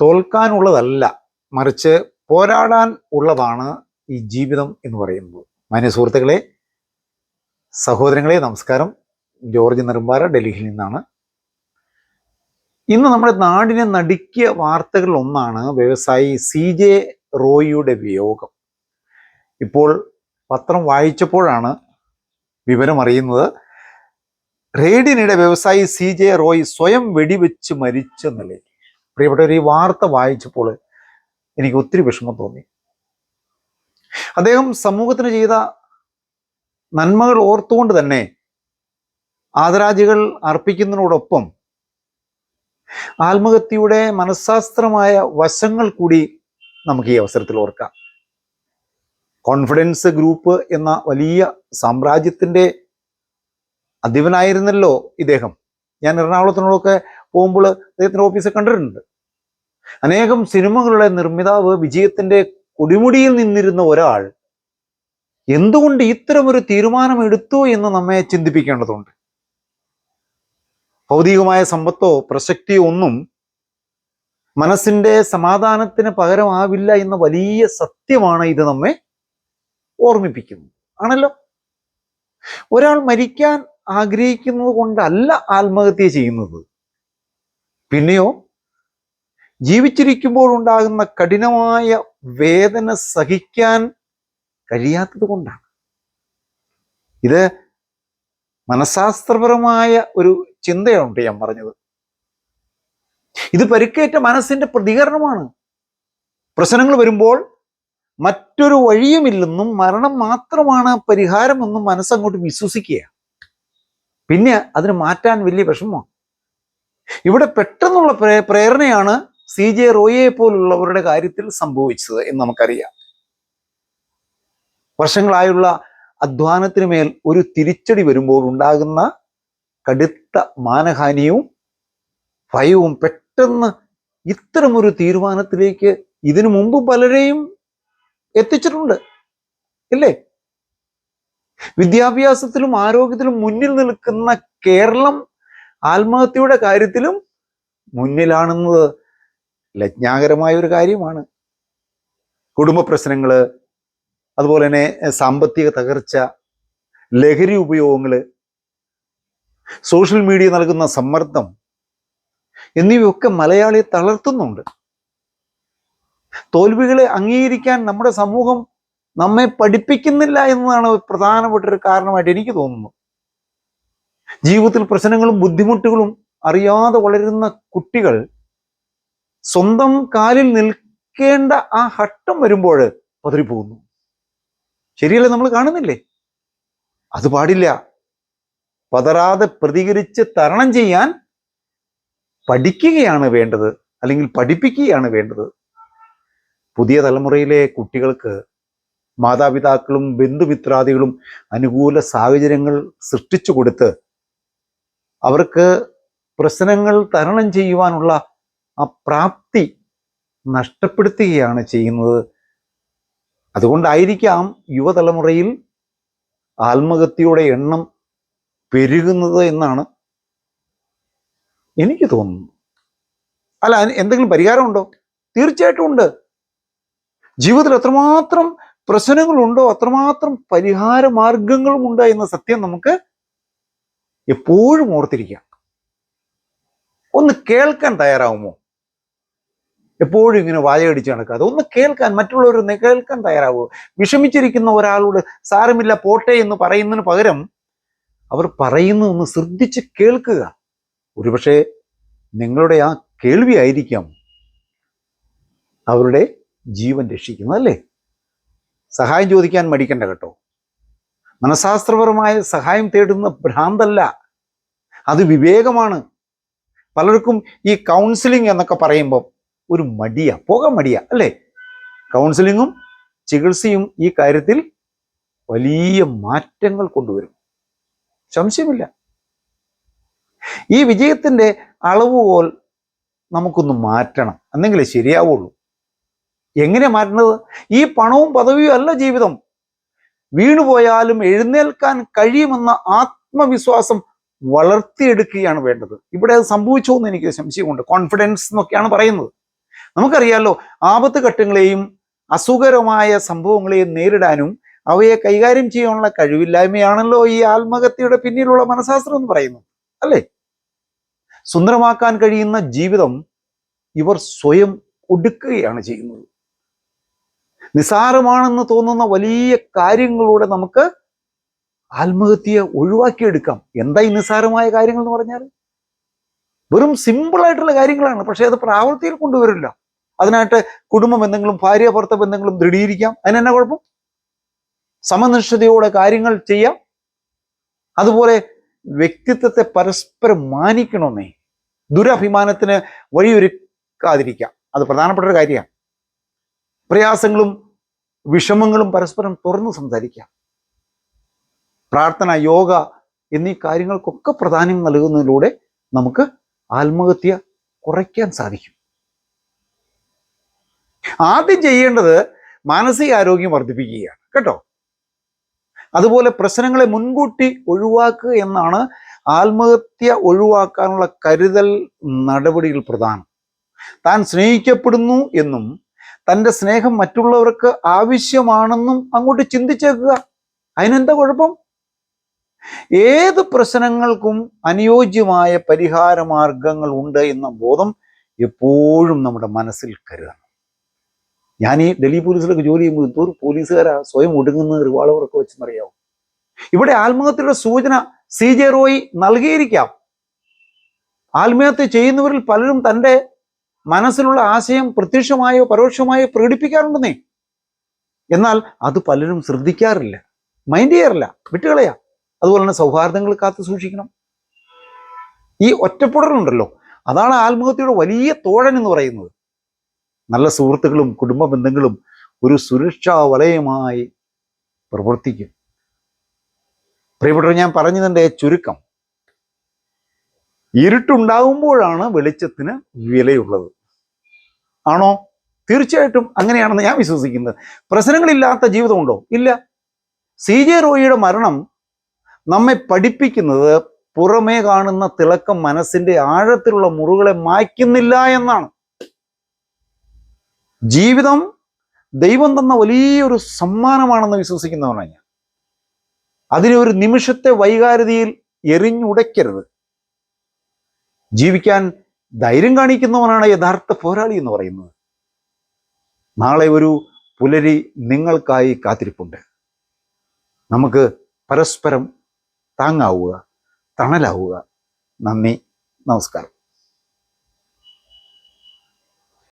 തോൽക്കാനുള്ളതല്ല മറിച്ച് പോരാടാൻ ഉള്ളതാണ് ഈ ജീവിതം എന്ന് പറയുന്നത്. മാന്യ സുഹൃത്തുക്കളെ സഹോദരങ്ങളെ നമസ്കാരം. ജോർജ് നെടുമ്പാറ ഡൽഹിയിൽ നിന്നാണ്. ഇന്ന് നമ്മുടെ നാടിനെ നടുക്കിയ വാർത്തകളിൽ ഒന്നാണ് വ്യവസായി സി ജെ റോയിയുടെ വിയോഗം. ഇപ്പോൾ പത്രം വായിച്ചപ്പോഴാണ് വിവരം അറിയുന്നത്. റെയ്ഡിനിടെ വ്യവസായി സി ജെ റോയ് സ്വയം വെടിവെച്ച് മരിച്ച നിലയിൽ. പ്രിയപ്പെട്ടവർ ഈ വാർത്ത വായിച്ചപ്പോൾ എനിക്ക് ഒത്തിരി വിഷമം തോന്നി. അദ്ദേഹം സമൂഹത്തിന് ചെയ്ത നന്മകൾ ഓർത്തുകൊണ്ട് തന്നെ ആദരാജികൾ അർപ്പിക്കുന്നതിനോടൊപ്പം ആത്മഹത്യയുടെ മനഃശാസ്ത്രമായ വശങ്ങൾ കൂടി നമുക്ക് ഈ അവസരത്തിൽ ഓർക്കാം. കോൺഫിഡൻസ് ഗ്രൂപ്പ് എന്ന വലിയ സാമ്രാജ്യത്തിന്റെ അധിപനായിരുന്നല്ലോ ഇദ്ദേഹം. ഞാൻ എറണാകുളത്തിനോടൊക്കെ പോകുമ്പോൾ അദ്ദേഹത്തിന്റെ ഓഫീസ് കണ്ടിട്ടുണ്ട്. അനേകം സിനിമകളുടെ നിർമ്മിതാവ് വിജയത്തിന്റെ കൊടിമുടിയിൽ നിന്നിരുന്ന ഒരാൾ എന്തുകൊണ്ട് ഇത്തരമൊരു തീരുമാനം എടുത്തു എന്ന് നമ്മെ ചിന്തിപ്പിക്കേണ്ടതുണ്ട്? ഭൗതികമായ സമ്പത്തോ പ്രസക്തിയോ ഒന്നും മനസ്സിന്റെ സമാധാനത്തിന് പകരമാവില്ല എന്ന വലിയ സത്യമാണ് ഇത് നമ്മെ ഓർമ്മിപ്പിക്കുന്നത്. ആണല്ലോ? ഒരാൾ മരിക്കാൻ ആഗ്രഹിക്കുന്നത് കൊണ്ടല്ല ആത്മഹത്യ ചെയ്യുന്നത്. പിന്നെയോ ജീവിച്ചിരിക്കുമ്പോൾ ഉണ്ടാകുന്ന കഠിനമായ വേദന സഹിക്കാൻ കഴിയാത്തത് കൊണ്ടാണ്. ഇത് മനഃശാസ്ത്രപരമായ ഒരു ചിന്തയുണ്ട് ഞാൻ പറഞ്ഞത്. ഇത് പരിക്കേറ്റ മനസ്സിന്റെ പ്രതികരണമാണ്. പ്രശ്നങ്ങൾ വരുമ്പോൾ മറ്റൊരു വഴിയുമില്ലെന്നും മരണം മാത്രമാണ് പരിഹാരമെന്നും മനസ്സങ്ങോട്ട് വിശ്വസിക്കുക പിന്നെ അതിന് മാറ്റാൻ വലിയ വിഷമമാണ്. ഇവിടെ പെട്ടെന്നുള്ള പ്രേ പ്രേരണയാണ് സി ജെ റോയെ പോലുള്ളവരുടെ കാര്യത്തിൽ സംഭവിച്ചത് എന്ന് നമുക്കറിയാം. വർഷങ്ങളായുള്ള അധ്വാനത്തിന് മേൽ ഒരു തിരിച്ചടി വരുമ്പോൾ ഉണ്ടാകുന്ന കടുത്ത മാനഹാനിയും ഭയവും പെട്ടെന്ന് ഇത്തരമൊരു തീരുമാനത്തിലേക്ക് ഇതിനു മുമ്പ് പലരെയും എത്തിച്ചിട്ടുണ്ട്. ഇല്ലേ? വിദ്യാഭ്യാസത്തിലും ആരോഗ്യത്തിലും മുന്നിൽ നിൽക്കുന്ന കേരളം ആത്മഹത്യയുടെ കാര്യത്തിലും മുന്നിലാണെന്നത് ലജ്ഞാകരമായ ഒരു കാര്യമാണ്. കുടുംബ പ്രശ്നങ്ങൾ അതുപോലെ തന്നെ സാമ്പത്തിക തകർച്ച ലഹരി ഉപയോഗങ്ങൾ സോഷ്യൽ മീഡിയ നൽകുന്ന സമ്മർദ്ദം എന്നിവയൊക്കെ മലയാളിയെ തളർത്തുന്നുണ്ട്. തോൽവികളെ അംഗീകരിക്കാൻ നമ്മുടെ സമൂഹം നമ്മെ പഠിപ്പിക്കുന്നില്ല എന്നതാണ് പ്രധാനപ്പെട്ട ഒരു കാരണമായിട്ട് എനിക്ക് തോന്നുന്നു. ജീവിതത്തിൽ പ്രശ്നങ്ങളും ബുദ്ധിമുട്ടുകളും അറിയാതെ വളരുന്ന കുട്ടികൾ സ്വന്തം കാലിൽ നിൽക്കേണ്ട ആ ഘട്ടം വരുമ്പോൾ പതറിപ്പോകുന്നു ശരിയല്ലേ നമ്മൾ കാണുന്നില്ലേ? അത് പാടില്ല. പതരാതെ പ്രതികരിച്ച് തരണം ചെയ്യാൻ പഠിക്കുകയാണ് വേണ്ടത് അല്ലെങ്കിൽ പഠിപ്പിക്കുകയാണ് വേണ്ടത്. പുതിയ തലമുറയിലെ കുട്ടികൾക്ക് മാതാപിതാക്കളും ബന്ധുമിത്രാദികളും അനുകൂല സാഹചര്യങ്ങൾ സൃഷ്ടിച്ചു കൊടുത്ത് അവർക്ക് പ്രശ്നങ്ങൾ തരണം ചെയ്യുവാനുള്ള ആ പ്രാപ്തി നഷ്ടപ്പെടുത്തുകയാണ് ചെയ്യുന്നത്. അതുകൊണ്ടായിരിക്കാം യുവതലമുറയിൽ ആത്മഹത്യയുടെ എണ്ണം പെരുകുന്നത് എന്നാണ് എനിക്ക് തോന്നുന്നത്. അല്ല എന്തെങ്കിലും പരിഹാരമുണ്ടോ? തീർച്ചയായിട്ടും ഉണ്ട്. ജീവിതത്തിൽ എത്രമാത്രം പ്രശ്നങ്ങളുണ്ടോ? അത്രമാത്രം പരിഹാര മാർഗങ്ങളും ഉണ്ട് എന്ന സത്യം നമുക്ക് എപ്പോഴും ഓർത്തിരിക്കാം ഒന്ന് കേൾക്കാൻ തയ്യാറാവുമോ? എപ്പോഴും ഇങ്ങനെ വായകടിച്ച് നടക്കുക. ഒന്ന് കേൾക്കാൻ മറ്റുള്ളവർ ഒന്ന് കേൾക്കാൻ തയ്യാറാവുമോ? വിഷമിച്ചിരിക്കുന്ന ഒരാളോട് സാരമില്ല പോട്ടെ എന്ന് പറയുന്നതിന് പകരം അവർ പറയുന്നു ഒന്ന് ശ്രദ്ധിച്ച് കേൾക്കുക. ഒരുപക്ഷെ നിങ്ങളുടെ ആ കേൾവി ആയിരിക്കാം അവരുടെ ജീവൻ രക്ഷിക്കുന്നത് അല്ലേ? സഹായം ചോദിക്കാൻ മടിക്കണ്ട കേട്ടോ. മനഃശാസ്ത്രപരമായ സഹായം തേടുന്ന ഭ്രാന്തല്ല. അത് വിവേകമാണ്. പലർക്കും ഈ കൗൺസിലിംഗ് എന്നൊക്കെ പറയുമ്പോൾ ഒരു മടിയ പോകാൻ മടിയ അല്ലേ? കൗൺസിലിങ്ങും ചികിത്സയും ഈ കാര്യത്തിൽ വലിയ മാറ്റങ്ങൾ കൊണ്ടുവരും. സംശയമില്ല. ഈ വിജയത്തിന്റെ അളവുകോൽ നമുക്കൊന്ന് മാറ്റണം. എന്നെങ്കിലേ ശരിയാവുള്ളൂ. എങ്ങനെ മാറ്റുന്നത് ഈ പണവും പദവിയും അല്ല ജീവിതം. വീണുപോയാലും എഴുന്നേൽക്കാൻ കഴിയുമെന്ന ആത്മവിശ്വാസം വളർത്തിയെടുക്കുകയാണ് വേണ്ടത്. ഇവിടെ അത് സംഭവിച്ചോ എന്ന് എനിക്ക് സംശയമുണ്ട്. കോൺഫിഡൻസ് എന്നൊക്കെയാണ് പറയുന്നത്. നമുക്കറിയാലോ ആപത്ത് ഘട്ടങ്ങളെയും അസുഖകരമായ സംഭവങ്ങളെയും നേരിടാനും അവയെ കൈകാര്യം ചെയ്യാനുള്ള കഴിവില്ലായ്മയാണല്ലോ ഈ ആത്മഹത്യയുടെ പിന്നിലുള്ള മനഃശാസ്ത്രം എന്ന് പറയുന്നത്. അല്ലേ? സുന്ദരമാക്കാൻ കഴിയുന്ന ജീവിതം ഇവർ സ്വയം ഒടുക്കുകയാണ് ചെയ്യുന്നത്. നിസാരമാണെന്ന് തോന്നുന്ന വലിയ കാര്യങ്ങളിലൂടെ നമുക്ക് ആത്മഹത്യയെ ഒഴിവാക്കിയെടുക്കാം. എന്താ നിസ്സാരമായ കാര്യങ്ങൾ എന്ന് പറഞ്ഞാൽ? വെറും സിമ്പിളായിട്ടുള്ള കാര്യങ്ങളാണ്. പക്ഷേ അത് പ്രാവർത്തിയിൽ കൊണ്ടുവരില്ല. അതിനായിട്ട് കുടുംബ ബന്ധങ്ങളും ഭാര്യ ഭർത്ത ബന്ധങ്ങളും ദൃഢീകരിക്കാം. അതിനെന്നാ കുഴപ്പം? സമനിഷ്ഠതയോടെ കാര്യങ്ങൾ ചെയ്യാം. അതുപോലെ വ്യക്തിത്വത്തെ പരസ്പരം മാനിക്കണമെന്നേ ദുരഭിമാനത്തിന് വഴിയൊരുക്കാതിരിക്കാം. അത് പ്രധാനപ്പെട്ട ഒരു കാര്യമാണ്. പ്രയാസങ്ങളും വിഷമങ്ങളും പരസ്പരം തുറന്ന് സംസാരിക്കാം. പ്രാർത്ഥന യോഗ എന്നീ കാര്യങ്ങൾക്കൊക്കെ പ്രാധാന്യം നൽകുന്നതിലൂടെ നമുക്ക് ആത്മഹത്യ കുറയ്ക്കാൻ സാധിക്കും. ആദ്യം ചെയ്യേണ്ടത് മാനസികാരോഗ്യം വർദ്ധിപ്പിക്കുകയാണ് കേട്ടോ. അതുപോലെ പ്രശ്നങ്ങളെ മുൻകൂട്ടി ഒഴിവാക്കുക എന്നാണ് ആത്മഹത്യ ഒഴിവാക്കാനുള്ള കരുതൽ നടപടികൾ പ്രധാനം. താൻ സ്നേഹിക്കപ്പെടുന്നു എന്നും തന്റെ സ്നേഹം മറ്റുള്ളവർക്ക് ആവശ്യമാണെന്നും അങ്ങോട്ട് ചിന്തിച്ചേക്കുക. അതിനെന്താ കുഴപ്പം? ഏത് പ്രശ്നങ്ങൾക്കും അനുയോജ്യമായ പരിഹാര മാർഗങ്ങൾ ഉണ്ട് എന്ന ബോധം എപ്പോഴും നമ്മുടെ മനസ്സിൽ കരുതണം. ഞാൻ ഈ ഡൽഹി പോലീസിലൊക്കെ ജോലി ചെയ്യുമ്പോൾ എന്തോ പോലീസുകാരാ സ്വയം ഒടുങ്ങുന്ന റിവാൾവറൊക്കെ വെച്ചെന്നറിയാവും? ഇവിടെ ആത്മഹത്യയുടെ സൂചന സി ജെ റോയി നൽകിയിരിക്കാം. ആത്മഹത്യ ചെയ്യുന്നവരിൽ പലരും തന്റെ മനസ്സിലുള്ള ആശയം പ്രത്യക്ഷമായോ പരോക്ഷമായോ പ്രകടിപ്പിക്കാറുണ്ടെന്നേ. എന്നാൽ അത് പലരും ശ്രദ്ധിക്കാറില്ല. മൈൻഡ് ചെയ്യാറില്ല. വിട്ടുകളയാ. അതുപോലെ തന്നെ സൗഹാർദ്ദങ്ങൾ കാത്തു സൂക്ഷിക്കണം. ഈ ഒറ്റപ്പെടലുണ്ടല്ലോ അതാണ് ആത്മഹത്യയുടെ വലിയ തോഴൻ എന്ന് പറയുന്നത്. നല്ല സുഹൃത്തുക്കളും കുടുംബ ബന്ധങ്ങളും ഒരു സുരക്ഷാ വലയമായി പ്രവർത്തിക്കും. പ്രിയപ്പെട്ടവർ ഞാൻ പറഞ്ഞതിന്റെ ചുരുക്കം. ഇരുട്ടുണ്ടാകുമ്പോഴാണ് വെളിച്ചത്തിന് വിലയുള്ളത്. ആണോ? തീർച്ചയായിട്ടും അങ്ങനെയാണെന്ന് ഞാൻ വിശ്വസിക്കുന്നത്. പ്രശ്നങ്ങളില്ലാത്ത ജീവിതമുണ്ടോ? ഇല്ല. സി ജെ റോയിയുടെ മരണം നമ്മെ പഠിപ്പിക്കുന്നത് പുറമേ കാണുന്ന തിളക്കം മനസ്സിന്റെ ആഴത്തിലുള്ള മുറികളെ മായ്ക്കുന്നില്ല എന്നാണ്. ജീവിതം ദൈവം തന്ന വലിയൊരു സമ്മാനമാണെന്ന് വിശ്വസിക്കുന്നവനാണ് ഞാൻ. അതിനെ ഒരു നിമിഷത്തെ വൈകാരികതയിൽ എറിഞ്ഞുടയ്ക്കരുത്. ജീവിക്കാൻ ധൈര്യം കാണിക്കുന്നവനാണ് യഥാർത്ഥ പോരാളി എന്ന് പറയുന്നത്. നാളെ ഒരു പുലരി നിങ്ങൾക്കായി കാത്തിരിപ്പുണ്ട്. നമുക്ക് പരസ്പരം താങ്ങാവുക തണലാവുക. നന്ദി നമസ്കാരം.